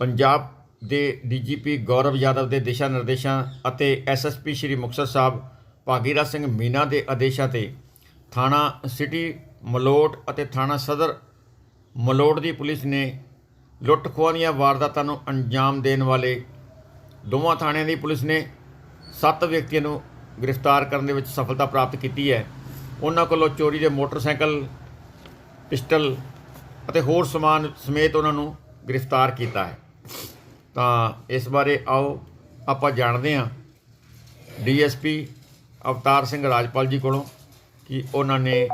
ਪੰਜਾਬ ਦੇ ਡੀਜੀਪੀ ਗੌਰਵ ਯਾਦਵ ਦੇ ਦਿਸ਼ਾ ਨਿਰਦੇਸ਼ਾਂ ਅਤੇ ਐਸਐਸਪੀ ਸ਼੍ਰੀ ਮੁਕਤਸਰ ਸਾਹਿਬ ਭਾਗੀਰਾ ਸਿੰਘ ਮੀਨਾ ਦੇ ਆਦੇਸ਼ਾਂ ਤੇ ਥਾਣਾ ਸਿਟੀ ਮਲੋਟ ਅਤੇ ਥਾਣਾ ਸਦਰ ਮਲੋਟ ਦੀ ਪੁਲਿਸ ਨੇ ਲੁੱਟ ਖੋਹਾਂ ਦੀਆਂ ਵਾਰਦਾਤਾਂ ਨੂੰ ਅੰਜਾਮ ਦੇਣ ਵਾਲੇ ਦੋਵਾਂ ਥਾਣਿਆਂ ਦੀ ਪੁਲਿਸ ਨੇ ਸੱਤ ਵਿਅਕਤੀਆਂ ਨੂੰ ਗ੍ਰਿਫਤਾਰ ਕਰਨ ਦੇ ਵਿੱਚ ਸਫਲਤਾ ਪ੍ਰਾਪਤ ਕੀਤੀ ਹੈ। ਉਹਨਾਂ ਕੋਲੋਂ ਚੋਰੀ ਦੇ ਮੋਟਰਸਾਈਕਲ, ਪਿਸਟਲ ਅਤੇ ਹੋਰ ਸਮਾਨ ਸਮੇਤ ਉਹਨਾਂ ਨੂੰ ਗ੍ਰਿਫਤਾਰ ਕੀਤਾ ਹੈ। ਤਾਂ ਇਸ ਬਾਰੇ ਆਓ, ਆਪਾਂ ਜਾਣਦੇ ਹਾਂ ਡੀਐਸਪੀ ਅਵਤਾਰ ਸਿੰਘ ਰਾਜਪਾਲ ਜੀ ਕੋਲੋਂ ਕਿ ਉਹਨਾਂ ਨੇ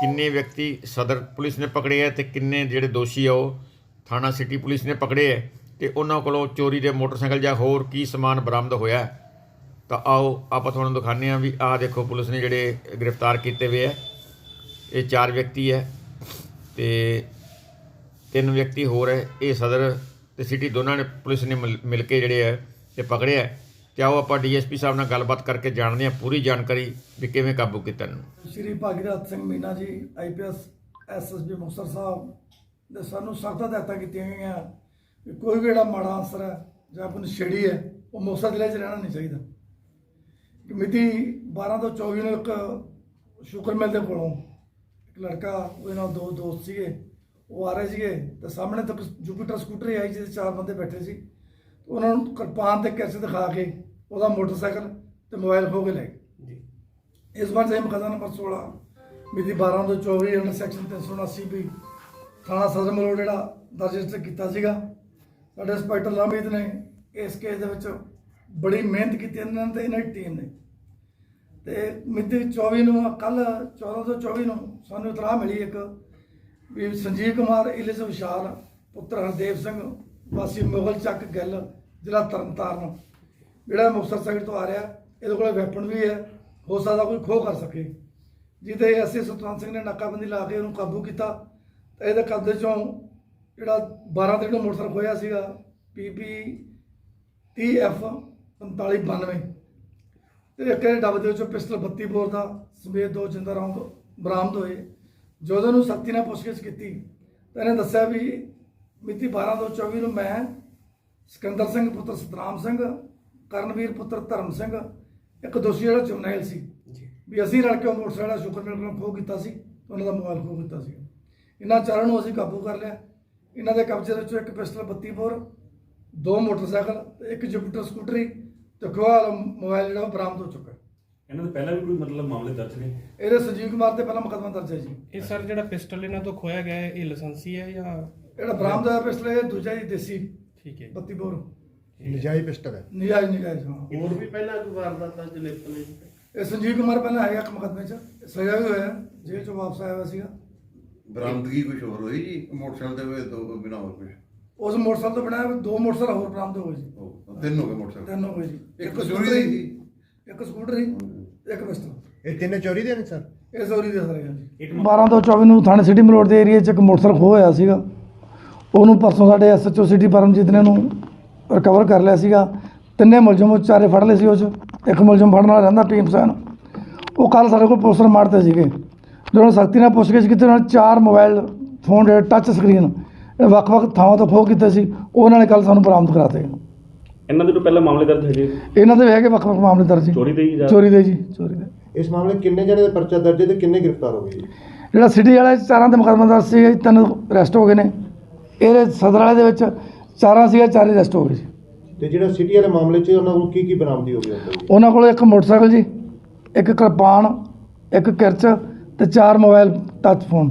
ਕਿੰਨੇ ਵਿਅਕਤੀ ਸਦਰ ਪੁਲਿਸ ਨੇ ਪਕੜੇ ਹੈ ਤੇ ਕਿੰਨੇ ਜਿਹੜੇ ਦੋਸ਼ੀ ਆ ਉਹ ਥਾਣਾ ਸਿਟੀ ਪੁਲਿਸ ਨੇ ਪਕੜੇ ਹੈ ਤੇ ਉਹਨਾਂ ਕੋਲੋਂ ਚੋਰੀ ਦੇ ਮੋਟਰਸਾਈਕਲ ਜਾਂ ਹੋਰ ਕੀ ਸਮਾਨ ਬਰਾਮਦ ਹੋਇਆ। ਤਾਂ ਆਓ, ਆਪਾਂ ਤੁਹਾਨੂੰ ਦਿਖਾਉਂਦੇ ਹਾਂ ਵੀ ਆਹ ਦੇਖੋ ਪੁਲਿਸ ਨੇ ਜਿਹੜੇ ਗ੍ਰਿਫਤਾਰ ਕੀਤੇ ਹੋਏ ਹੈ ਇਹ ਚਾਰ ਵਿਅਕਤੀ ਹੈ ਤੇ ਤਿੰਨ ਵਿਅਕਤੀ ਹੋਰ ਹੈ ਇਹ ਸਦਰ ਤੇ ਸਿਟੀ ਦੋਨਾਂ ਨੇ ਪੁਲਿਸ ਨੇ ਮਿਲ- ਮਿਲ ਕੇ ਜਿਹੜੇ ਹੈ ਤੇ ਪਕੜਿਆ ਹੈ। ਤੇ ਆਓ ਆਪਾਂ ਡੀਐਸਪੀ ਸਾਹਿਬ ਨਾਲ ਗੱਲਬਾਤ ਕਰਕੇ ਜਾਣਦੇ ਹਾਂ ਪੂਰੀ ਜਾਣਕਾਰੀ ਵੀ ਕਿਵੇਂ ਕਾਬੂ ਕੀਤਾ ਇਹਨਾਂ। ਨੂੰ ਸ਼੍ਰੀ ਭਾਗੀਰਥ ਸਿੰਘ ਮੀਨਾ ਜੀ ਆਈਪੀਐਸ ਐਸਐਸਬੀ ਮੁਕਤਸਰ ਸਾਹਿਬ ਦੇ ਸਾਨੂੰ ਸਖਤ ਹਦਾਇਤਾਂ ਕੀਤੀਆਂ ਗਈਆਂ ਕਿ ਕੋਈ ਵੀ ਜਿਹੜਾ ਮਾੜਾ ਅਨਸਰ ਹੈ ਜਾਂ ਕੋਈ ਨਸ਼ੇੜੀ ਹੈ, ਉਹ ਮੁਕਤਸਰ ਜ਼ਿਲ੍ਹੇ 'ਚ ਰਹਿਣਾ ਨਹੀਂ ਚਾਹੀਦਾ। ਕਿ ਮਿਤੀ 12 ਤੋਂ 24 ਨੂੰ ਇੱਕ ਸ਼ੁਕਰ ਮਿਲ ਦੇ ਕੋਲੋਂ ਇੱਕ ਲੜਕਾ, ਉਹਦੇ ਨਾਲ ਦੋ ਦੋਸਤ ਸੀਗੇ। ਉਹ ਆ ਰਹੇ ਸੀਗੇ ਤੇ ਸਾਹਮਣੇ ਤੋਂ ਇੱਕ ਜੁਪੀਟਰ ਸਕੂਟਰ ਆਈ ਜਿਹਦੇ ਚਾਰ ਬੰਦੇ ਬੈਠੇ ਸੀ। ਉਹਨਾਂ ਨੂੰ ਕਿਰਪਾਨ ਤੇ ਕੈਸੇ ਦਿਖਾ ਕੇ ਉਹਦਾ ਮੋਟਰਸਾਈਕਲ ਤੇ ਮੋਬਾਈਲ ਖੋਹ ਕੇ ਲੈ ਗਏ। ਇਸ ਵਾਰ ਜੇ ਮੁਕੱਦਮਾ ਨੰਬਰ 16 ਮਿਤੀ 12 ਤੋਂ 24 ਅੰਡਰ ਸੈਕਸ਼ਨ 379 ਵੀ ਥਾਣਾ ਸਦਰ ਮਲੋੜ ਜਿਹੜਾ ਰਜਿਸਟਰ ਕੀਤਾ ਸੀਗਾ। ਸਾਡੇ ਇੰਸਪੈਕਟਰ ਲਾਮੀਦ ਨੇ ਇਸ ਕੇਸ ਦੇ ਵਿੱਚ ਬੜੀ ਮਿਹਨਤ ਕੀਤੀ ਇਹਨਾਂ ਨੇ ਤੇ ਇਹਨਾਂ ਦੀ ਟੀਮ ਨੇ। ਤੇ ਮਿਤੀ 24 ਨੂੰ ਕੱਲ 14 ਤੋਂ 24 ਨੂੰ ਸਾਨੂੰ ਇਤਲਾਹ ਮਿਲੀ ਇੱਕ ਵੀ ਸੰਜੀਵ ਕੁਮਾਰ, ਇਲਿਸ ਵਿਸ਼ਾਲ, ਪੁੱਤਰ ਹਰਦੇਵ ਸਿੰਘ, ਵਾਸੀ ਮੁਗਲ ਚੱਕ ਗਿੱਲ, ਜ਼ਿਲ੍ਹਾ ਤਰਨਤਾਰਨ। ਜਿਹੜਾ ਮੁਕਤਸਰ ਸਾਈਡ ਤੋਂ ਆ ਰਿਹਾ, ਇਹਦੇ ਕੋਲ ਵੈਪਨ ਵੀ ਹੈ, ਹੋ ਸਕਦਾ ਕੋਈ ਖੋਹ ਕਰ ਸਕੇ। ਜਿਹਦੇ ਅਸੀਂ ਸਤਵੰਤ ਸਿੰਘ ਨੇ ਨਾਕਾਬੰਦੀ ਲਾ ਕੇ ਉਹਨੂੰ ਕਾਬੂ ਕੀਤਾ, ਤੇ ਇਹਦੇ ਕਬਜ਼ੇ ਚੋਂ ਜਿਹੜਾ 12 ਤਰੀਕ ਨੂੰ ਮੋਟਰਸਾਈਕਲ ਖੋਇਆ ਸੀਗਾ ਪੀਪੀ 30F 4592 ਤੇ ਇੱਕ ਇਹ ਡੱਬੇ ਦੇ ਵਿੱਚੋਂ ਪਿਸਟਲ 32 ਬੋਰ ਦਾ, ਸਮੇਤ ਦੋ ਜਿੰਦਾ ਰੌਂਦ ਬਰਾਮਦ ਹੋਏ। ਜਦੋਂ ਨੂੰ ਸਖਤੀ ਨਾਲ ਪੁੱਛਗਿੱਛ ਕੀਤੀ ਤਾਂ ਇਹਨੇ ਦੱਸਿਆ ਵੀ ਮਿਤੀ 12 ਤੋਂ 24 ਨੂੰ ਮੈਂ ਸਿਕੰਦਰ ਸਿੰਘ ਪੁੱਤਰ ਸਤਨਾਮ ਸਿੰਘ ਕਰਨਵੀਰ ਪੁੱਤਰ ਧਰਮ ਸਿੰਘ ਇੱਕ ਦੋਸ਼ੀ ਜਿਹੜਾ ਜਰਨੈਲ ਸੀ। ਵੀ ਅਸੀਂ ਰਲ ਕੇ ਉਹ ਮੋਟਰਸਾਈਕਲ ਸ਼ੁਕਰ ਮਿਲ ਕੋਲੋਂ ਖੋਹ ਕੀਤਾ ਸੀ ਤੇ ਉਹਨਾਂ ਦਾ ਮੋਬਾਈਲ ਖੋਹ ਕੀਤਾ ਸੀ। ਇਹਨਾਂ ਚਾਰਾਂ ਨੂੰ ਅਸੀਂ ਕਾਬੂ ਕਰ ਲਿਆ। ਇਹਨਾਂ ਦੇ ਕਬਜ਼ੇ ਵਿੱਚੋਂ ਇੱਕ ਪਿਸਟਲ 32 ਬੋਰ ਦੋ ਮੋਟਰਸਾਈਕਲ ਇੱਕ ਜੁਪੀਟਰ ਸਕੂਟਰੀ ਤੇ ਖੋਹ ਵਾਲਾ ਮੋਬਾਈਲ ਜਿਹੜਾ ਬਰਾਮਦ ਹੋ ਚੁੱਕਾ। ਇਹਨਾਂ ਦੇ ਪਹਿਲਾਂ ਵੀ ਕੋਈ ਮਤਲਬ ਮਾਮਲੇ ਦਰਜ ਨੇ? ਇਹਦੇ ਸੰਜੀਵ ਕੁਮਾਰ ਤੇ ਪਹਿਲਾ ਮੁਕੱਦਮਾ ਦਰਜ ਹੈ ਜੀ। ਇਹ ਸਰ ਜਿਹੜਾ ਪਿਸਟਲ ਇਹਨਾਂ ਤੋਂ ਖੋਇਆ ਗਿਆ ਹੈ ਇਹ ਲਾਇਸੈਂਸੀ ਹੈ ਜਾਂ? ਜਿਹੜਾ ਬਰਾਮਦ ਹੋਇਆ ਪਿਸਟਲ ਇਹ ਦੂਜਾ ਜੀ ਦੇਸੀ। ਠੀਕ ਹੈ 32 ਬੋਰ। ਨਜਾਇਜ਼ ਪਿਸਟਲ ਹੈ। ਨਿਆਜ ਨਿਗਾਹ ਹਾਂ। ਹੋਰ ਵੀ ਪਹਿਲਾਂ ਕੋਈ ਵਾਰਦਾਤਾਂ ਚ ਲਿਪਤ ਨੇ ਜੀ? ਇਹ ਸੰਜੀਵ ਕੁਮਾਰ ਪਹਿਲਾਂ ਹੈਗਾ ਇੱਕ ਮੁਕੱਦਮੇ 'ਚ। ਸਜ਼ਾ ਵੀ ਹੋਇਆ ਜੇਲ੍ਹ 'ਚੋਂ ਵਾਪਸ ਆਇਆ ਹੋਇਆ ਸੀਗਾ। ਬਰਾਮਦਗੀ ਕੁਝ ਹੋਰ ਹੋਈ ਜੀ? ਮੋਟਰਸਾਈਕਲ ਦੇ ਹੋਏ ਦੋ ਬਿਨਾ ਹੋਰ ਕੁਝ ਉਸ ਮੋਟਰਸਾਈਕਲ ਤੋਂ ਬਣਾਇਆ ਦੋ ਮੋਟਰਸਾਈਕਲ ਹੋਰ ਬਰਾਮਦ ਹੋ ਗਏ ਜੀ। ਉਹ ਤਿੰਨ ਹੋ ਗਏ ਮੋਟਰਸਾਈਕਲ? ਤਿੰਨ ਹੋ ਗਏ ਜੀ। ਇੱਕ ਸਕੂਟਰ ਦੀ ਇੱਕ ਸਕੂਟਰ। ਸੀ ਇੱਕ ਇਹ ਤਿੰਨੇ ਚੋਰੀ ਦੇ ਨੇ ਸਰ? ਇਹ ਸੌਰੀ ਦੇ ਸਾਰੇ ਜੀ ਇੱਕ 12 ਤੋਂ 24 ਨੂੰ ਥਾਣੇ ਸਿਟੀ ਮਲੋੜ ਦੇ ਏਰੀਆ 'ਚ ਇੱਕ ਮੋਟਰਸਾਈਕਲ ਖੋਹ ਹੋਇਆ ਸੀਗਾ। ਉਹਨੂੰ ਪਰਸੋਂ ਸਾਡੇ ਐਸਐਚਓ ਸਿਟੀ ਪਰਮਜੀਤ ਨੇ ਉਹਨੂੰ ਰਿਕਵਰ ਕਰ ਲਿਆ ਸੀਗਾ। ਤਿੰਨੇ ਮੁਲਜ਼ਮ ਉਹ ਚਾਰੇ ਫੜ ਲਏ ਸੀ ਉਹ 'ਚ। ਇੱਕ ਮੁਲਜ਼ਮ ਫੜਨ ਵਾਲਾ ਰਹਿੰਦਾ ਟੀਮ ਸੈਨ ਉਹ ਕੱਲ ਸਾਡੇ ਕੋਲ ਪੋਸਟਰ ਮਾਰਤੇ ਸੀਗੇ। ਜਦੋਂ ਸਖਤੀ ਨਾਲ ਪੁੱਛਗਿੱਛ ਕੀਤੀ ਉਹਨਾਂ ਨੇ ਚਾਰ ਮੋਬਾਈਲ ਫੋਨ ਜਿਹੜੇ ਟੱਚ ਸਕਰੀਨ ਵੱਖ-ਵੱਖ ਥਾਵਾਂ ਤੋਂ ਖੋਹ ਕੀਤੇ ਸੀ। ਉਹ ਉਹਨਾਂ ਨੇ ਕੱਲ ਸਾਨੂੰ ਬਰਾਮਦ ਕਰਾਤੇ। ਇਹਨਾਂ ਦੇ ਤੋਂ ਪਹਿਲਾਂ ਮਾਮਲੇ ਦਰਜ ਹੈਗੇ? ਇਹਨਾਂ ਦੇ ਹੈਗੇ ਵੱਖ-ਵੱਖ ਮਾਮਲੇ ਦਰਜ। ਜੀ ਚੋਰੀ ਦੇ ਹੀ ਜਾਂ ਚੋਰੀ ਦੇ ਜੀ ਚੋਰੀ ਦੇ। ਇਸ ਮਾਮਲੇ 'ਚ ਕਿੰਨੇ ਜਣੇ ਦੇ ਪਰਚਾ ਦਰਜ ਹੈ ਤੇ ਕਿੰਨੇ ਗ੍ਰਿਫਤਾਰ ਹੋ ਗਏ ਜੀ? ਜਿਹੜਾ ਸਿਟੀ ਵਾਲੇ ਚਾਰਾਂ ਦੇ ਮੁਕੱਦਮਾ ਦਰਜ ਸੀ ਜੀ, ਤਿੰਨ ਅਰੈਸਟ ਹੋ ਗਏ ਨੇ। ਇਹਦੇ ਸਦਰ ਵਾਲੇ ਦੇ ਵਿੱਚ ਚਾਰਾਂ ਸੀਗਾ ਚਾਰੇ ਅਰੈਸਟ ਹੋ ਗਏ ਜੀ। ਤੇ ਜਿਹੜਾ ਸਿਟੀ ਵਾਲੇ ਮਾਮਲੇ 'ਚ ਉਹਨਾਂ ਕੋਲ ਕੀ ਕੀ ਬਰਾਮਦੀ ਹੋ ਗਈ ਉਹਨਾਂ ਕੋਲ ਇੱਕ ਮੋਟਰਸਾਈਕਲ ਜੀ ਇੱਕ ਕਿਰਪਾਨ ਇੱਕ ਕਿਰਚ ਤੇ ਚਾਰ ਮੋਬਾਈਲ ਟੱਚ ਫੋਨ।